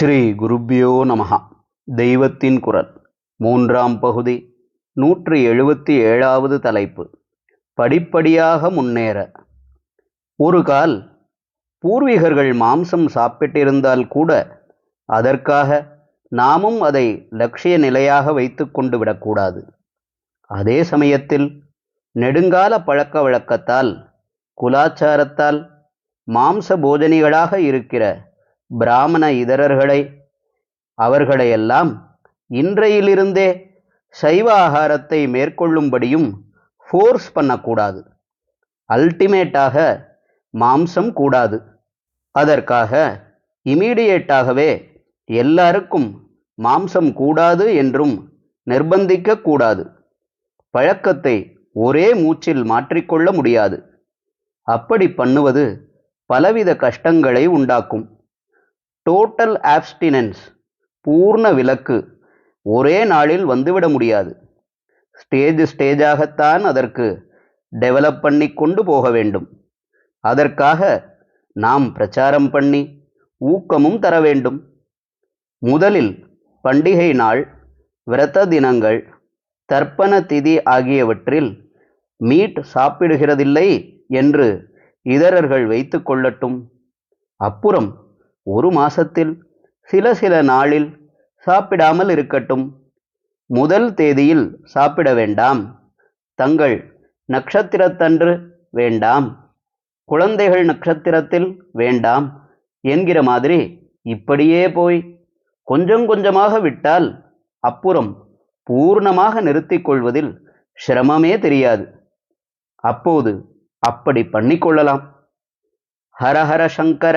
ஸ்ரீ குருப்பியோ நமகா தெய்வத்தின் குரல். மூன்றாம் பகுதி. நூற்றி எழுபத்தி ஏழாவது தலைப்பு. படிப்படியாக முன்னேற. ஒரு கால் பூர்வீகர்கள் மாம்சம் சாப்பிட்டிருந்தால் கூட அதற்காக நாமும் அதை லட்சிய நிலையாக வைத்து கொண்டு விடக்கூடாது. அதே சமயத்தில் நெடுங்கால பழக்க வழக்கத்தால் குலாச்சாரத்தால் மாம்ச போஜனிகளாக இருக்கிற பிராமண இதரர்களை அவர்களையெல்லாம் இன்றையிலிருந்தே சைவ ஆகாரத்தை மேற்கொள்ளும்படியும் ஃபோர்ஸ் பண்ணக்கூடாது. அல்டிமேட்டாக மாம்சம் கூடாது. அதற்காக இமீடியேட்டாகவே எல்லாருக்கும் மாம்சம் கூடாது என்றும் நிர்பந்திக்க கூடாது. பழக்கத்தை ஒரே மூச்சில் மாற்றிக்கொள்ள முடியாது. அப்படி பண்ணுவது பலவித கஷ்டங்களை உண்டாக்கும். டோட்டல் ஆப்ஸ்டினன்ஸ் பூர்ண விலக்கு ஒரே நாளில் வந்துவிட முடியாது. ஸ்டேஜ் ஸ்டேஜாகத்தான் அதற்கு டெவலப் பண்ணி கொண்டு போக வேண்டும். அதற்காக நாம் பிரச்சாரம் பண்ணி ஊக்கமும் தர வேண்டும். முதலில் பண்டிகை நாள் விரத தினங்கள் தர்ப்பண திதி ஆகியவற்றில் மீட் சாப்பிடுகிறதில்லை என்று இதரர்கள் வைத்து கொள்ளட்டும். அப்புறம் ஒரு மாசத்தில் சில சில நாளில் சாப்பிடாமல் இருக்கட்டும். முதல் தேதியில் சாப்பிட வேண்டாம். தங்கள் நட்சத்திரத்தன்று வேண்டாம். குழந்தைகள் நட்சத்திரத்தில் வேண்டாம் என்கிற மாதிரி இப்படியே போய் கொஞ்சம் கொஞ்சமாக விட்டால் அப்புறம் பூர்ணமாக நிறுத்திக் கொள்வதில் சிரமமே தெரியாது. அப்போது அப்படி பண்ணிக்கொள்ளலாம் ஹரஹர சங்கர